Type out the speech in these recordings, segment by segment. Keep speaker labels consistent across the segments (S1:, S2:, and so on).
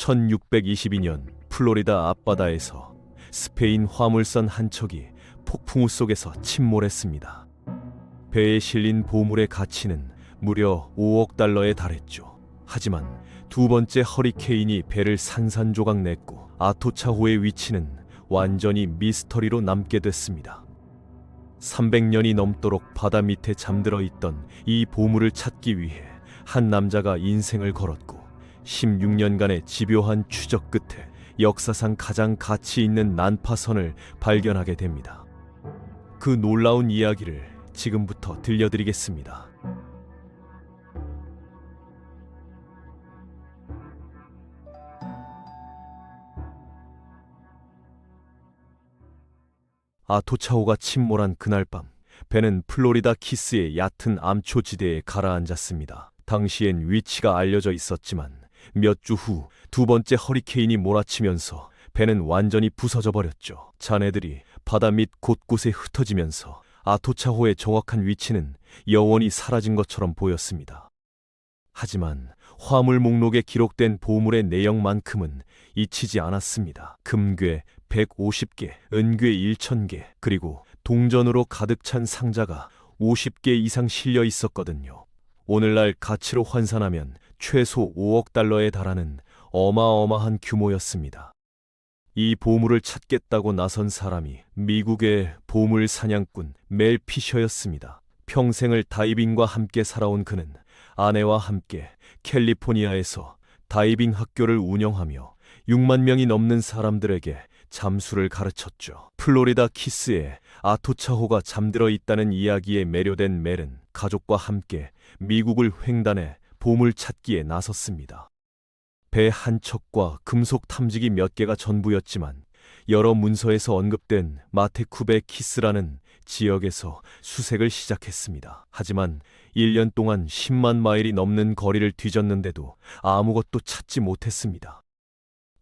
S1: 1622년 플로리다 앞바다에서 스페인 화물선 한 척이 폭풍우 속에서 침몰했습니다. 배에 실린 보물의 가치는 무려 5억 달러에 달했죠. 하지만 두 번째 허리케인이 배를 산산조각 냈고 아토차호의 위치는 완전히 미스터리로 남게 됐습니다. 300년이 넘도록 바다 밑에 잠들어 있던 이 보물을 찾기 위해 한 남자가 인생을 걸었고 16년간의 집요한 추적 끝에 역사상 가장 가치 있는 난파선을 발견하게 됩니다. 그 놀라운 이야기를 지금부터 들려드리겠습니다. 아토차호가 침몰한 그날 밤, 배는 플로리다 키스의 얕은 암초 지대에 가라앉았습니다. 당시엔 위치가 알려져 있었지만 몇 주 후 두 번째 허리케인이 몰아치면서 배는 완전히 부서져 버렸죠. 자네들이 바다 밑 곳곳에 흩어지면서 아토차호의 정확한 위치는 영원히 사라진 것처럼 보였습니다. 하지만 화물 목록에 기록된 보물의 내용만큼은 잊히지 않았습니다. 금괴 150개, 은괴 1000개, 그리고 동전으로 가득 찬 상자가 50개 이상 실려 있었거든요. 오늘날 가치로 환산하면 최소 5억 달러에 달하는 어마어마한 규모였습니다. 이 보물을 찾겠다고 나선 사람이 미국의 보물 사냥꾼 멜 피셔였습니다. 평생을 다이빙과 함께 살아온 그는 아내와 함께 캘리포니아에서 다이빙 학교를 운영하며 6만 명이 넘는 사람들에게 잠수를 가르쳤죠. 플로리다 키스에 아토차호가 잠들어 있다는 이야기에 매료된 멜은 가족과 함께 미국을 횡단해 보물 찾기에 나섰습니다. 배 한 척과 금속 탐지기 몇 개가 전부였지만 여러 문서에서 언급된 마테쿠베 키스라는 지역에서 수색을 시작했습니다. 하지만 1년 동안 10만 마일이 넘는 거리를 뒤졌는데도 아무것도 찾지 못했습니다.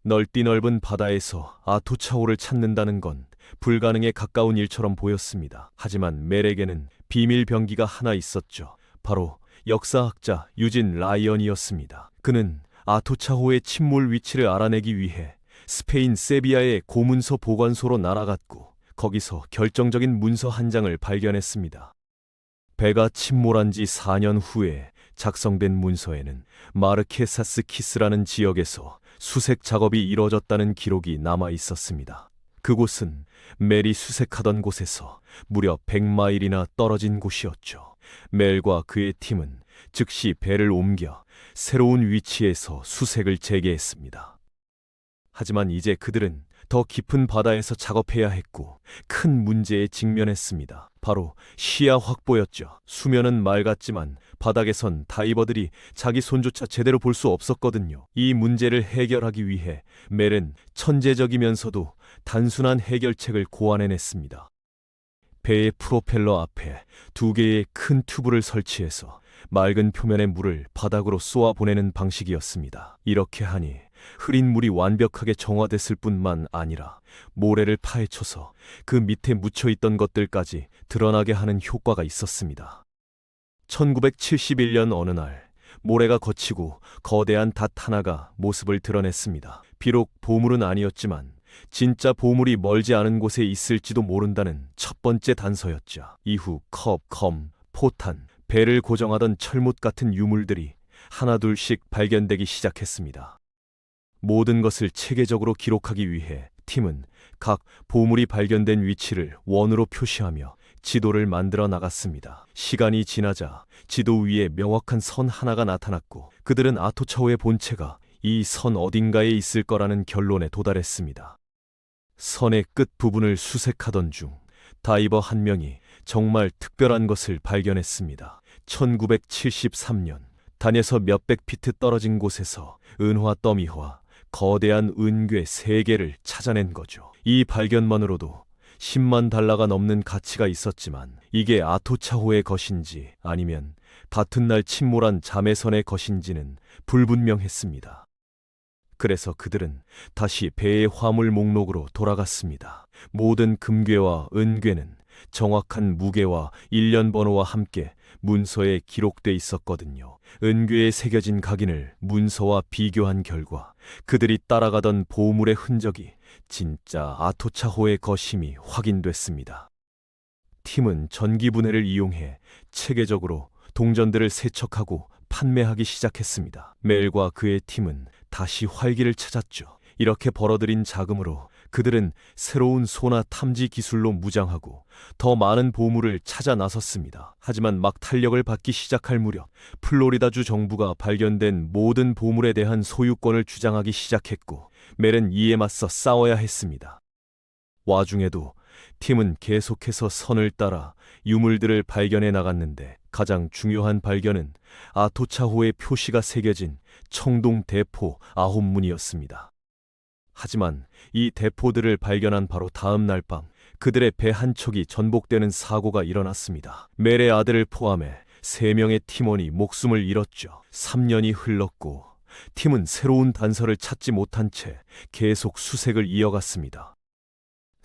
S1: 넓디 넓은 바다에서 아토차호를 찾는다는 건 불가능에 가까운 일처럼 보였습니다. 하지만 멜에게는 비밀 병기가 하나 있었죠. 바로 역사학자 유진 라이언이었습니다. 그는 아토차호의 침몰 위치를 알아내기 위해 스페인 세비야의 고문서 보관소로 날아갔고 거기서 결정적인 문서 한 장을 발견했습니다. 배가 침몰한 지 4년 후에 작성된 문서에는 마르케사스 키스라는 지역에서 수색 작업이 이뤄졌다는 기록이 남아 있었습니다. 그곳은 멜이 수색하던 곳에서 무려 100마일이나 떨어진 곳이었죠. 멜과 그의 팀은 즉시 배를 옮겨 새로운 위치에서 수색을 재개했습니다. 하지만 이제 그들은 더 깊은 바다에서 작업해야 했고 큰 문제에 직면했습니다. 바로 시야 확보였죠. 수면은 맑았지만 바닥에선 다이버들이 자기 손조차 제대로 볼 수 없었거든요. 이 문제를 해결하기 위해 멜은 천재적이면서도 단순한 해결책을 고안해냈습니다. 배의 프로펠러 앞에 두 개의 큰 튜브를 설치해서 맑은 표면의 물을 바닥으로 쏘아 보내는 방식이었습니다. 이렇게 하니 흐린 물이 완벽하게 정화됐을 뿐만 아니라 모래를 파헤쳐서 그 밑에 묻혀 있던 것들까지 드러나게 하는 효과가 있었습니다. 1971년 어느 날 모래가 거치고 거대한 닷 하나가 모습을 드러냈습니다. 비록 보물은 아니었지만 진짜 보물이 멀지 않은 곳에 있을지도 모른다는 첫 번째 단서였죠. 이후 컵, 검, 포탄, 배를 고정하던 철못 같은 유물들이 하나둘씩 발견되기 시작했습니다. 모든 것을 체계적으로 기록하기 위해 팀은 각 보물이 발견된 위치를 원으로 표시하며 지도를 만들어 나갔습니다. 시간이 지나자 지도 위에 명확한 선 하나가 나타났고 그들은 아토차오의 본체가 이 선 어딘가에 있을 거라는 결론에 도달했습니다. 선의 끝 부분을 수색하던 중 다이버 한 명이 정말 특별한 것을 발견했습니다. 1973년 단에서 몇백 피트 떨어진 곳에서 은화 더미와 거대한 은괴 세 개를 찾아낸 거죠. 이 발견만으로도 10만 달러가 넘는 가치가 있었지만 이게 아토차호의 것인지 아니면 같은 날 침몰한 자매선의 것인지는 불분명했습니다. 그래서 그들은 다시 배의 화물 목록으로 돌아갔습니다. 모든 금괴와 은괴는 정확한 무게와 일련 번호와 함께 문서에 기록돼 있었거든요. 은괴에 새겨진 각인을 문서와 비교한 결과 그들이 따라가던 보물의 흔적이 진짜 아토차호의 것임이 확인됐습니다. 팀은 전기분해를 이용해 체계적으로 동전들을 세척하고 판매하기 시작했습니다. 멜과 그의 팀은 다시 활기를 찾았죠. 이렇게 벌어들인 자금으로 그들은 새로운 소나 탐지 기술로 무장하고 더 많은 보물을 찾아 나섰습니다. 하지만 막 탄력을 받기 시작할 무렵 플로리다주 정부가 발견된 모든 보물에 대한 소유권을 주장하기 시작했고 멜은 이에 맞서 싸워야 했습니다. 와중에도 팀은 계속해서 선을 따라 유물들을 발견해 나갔는데 가장 중요한 발견은 아토차호의 표시가 새겨진 청동 대포 아홉 문이었습니다. 하지만 이 대포들을 발견한 바로 다음 날 밤 그들의 배 한 척이 전복되는 사고가 일어났습니다. 멜의 아들을 포함해 세 명의 팀원이 목숨을 잃었죠. 3년이 흘렀고 팀은 새로운 단서를 찾지 못한 채 계속 수색을 이어갔습니다.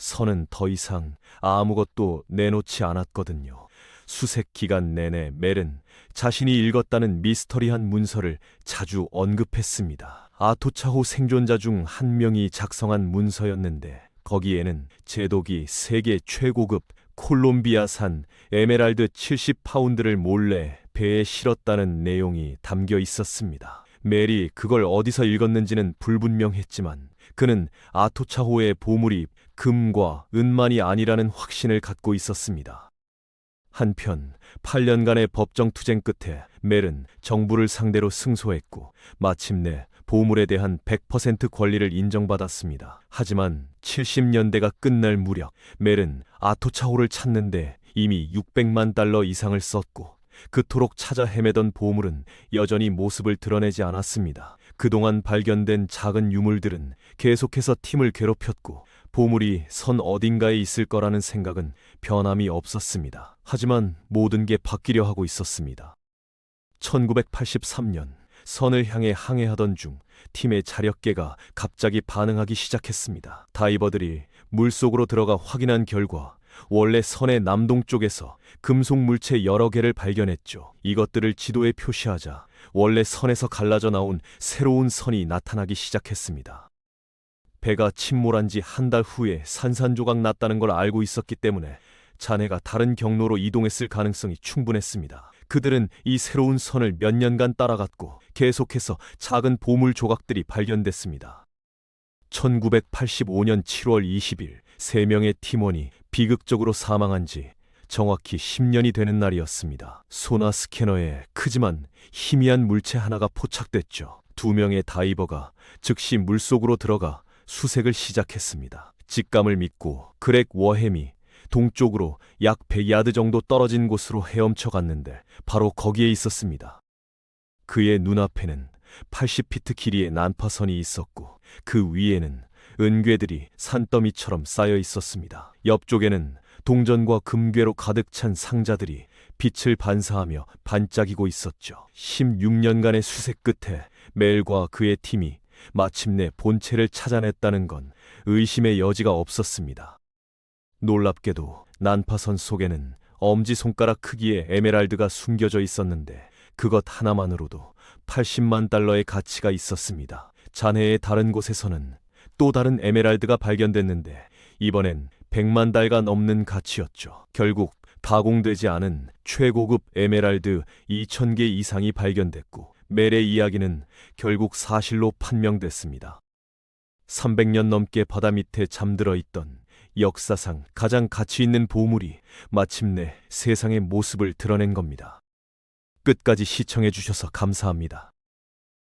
S1: 선은 더 이상 아무것도 내놓지 않았거든요. 수색 기간 내내 멜은 자신이 읽었다는 미스터리한 문서를 자주 언급했습니다. 아토차호 생존자 중 한 명이 작성한 문서였는데 거기에는 제독이 세계 최고급 콜롬비아산 에메랄드 70파운드를 몰래 배에 실었다는 내용이 담겨 있었습니다. 멜이 그걸 어디서 읽었는지는 불분명했지만 그는 아토차호의 보물이 금과 은만이 아니라는 확신을 갖고 있었습니다. 한편 8년간의 법정 투쟁 끝에 멜은 정부를 상대로 승소했고 마침내 보물에 대한 100% 권리를 인정받았습니다. 하지만 70년대가 끝날 무렵 멜은 아토차호를 찾는데 이미 600만 달러 이상을 썼고 그토록 찾아 헤매던 보물은 여전히 모습을 드러내지 않았습니다. 그동안 발견된 작은 유물들은 계속해서 팀을 괴롭혔고 보물이 선 어딘가에 있을 거라는 생각은 변함이 없었습니다. 하지만 모든 게 바뀌려 하고 있었습니다. 1983년 선을 향해 항해하던 중 팀의 자력계가 갑자기 반응하기 시작했습니다. 다이버들이 물속으로 들어가 확인한 결과 원래 선의 남동쪽에서 금속 물체 여러 개를 발견했죠. 이것들을 지도에 표시하자 원래 선에서 갈라져 나온 새로운 선이 나타나기 시작했습니다. 배가 침몰한 지 한 달 후에 산산조각 났다는 걸 알고 있었기 때문에 자네가 다른 경로로 이동했을 가능성이 충분했습니다. 그들은 이 새로운 선을 몇 년간 따라갔고 계속해서 작은 보물 조각들이 발견됐습니다. 1985년 7월 20일 세 명의 팀원이 비극적으로 사망한 지 정확히 10년이 되는 날이었습니다. 소나 스캐너에 크지만 희미한 물체 하나가 포착됐죠. 두 명의 다이버가 즉시 물속으로 들어가 수색을 시작했습니다. 직감을 믿고 그렉 워햄이 동쪽으로 약 100야드 정도 떨어진 곳으로 헤엄쳐 갔는데 바로 거기에 있었습니다. 그의 눈앞에는 80피트 길이의 난파선이 있었고 그 위에는 은괴들이 산더미처럼 쌓여 있었습니다. 옆쪽에는 동전과 금괴로 가득 찬 상자들이 빛을 반사하며 반짝이고 있었죠. 16년간의 수색 끝에 멜과 그의 팀이 마침내 본체를 찾아냈다는 건 의심의 여지가 없었습니다. 놀랍게도 난파선 속에는 엄지손가락 크기의 에메랄드가 숨겨져 있었는데 그것 하나만으로도 80만 달러의 가치가 있었습니다. 잔해의 다른 곳에서는 또 다른 에메랄드가 발견됐는데 이번엔 100만 달가 넘는 가치였죠. 결국 가공되지 않은 최고급 에메랄드 2,000개 이상이 발견됐고 멜의 이야기는 결국 사실로 판명됐습니다. 300년 넘게 바다 밑에 잠들어 있던 역사상 가장 가치 있는 보물이 마침내 세상의 모습을 드러낸 겁니다. 끝까지 시청해 주셔서 감사합니다.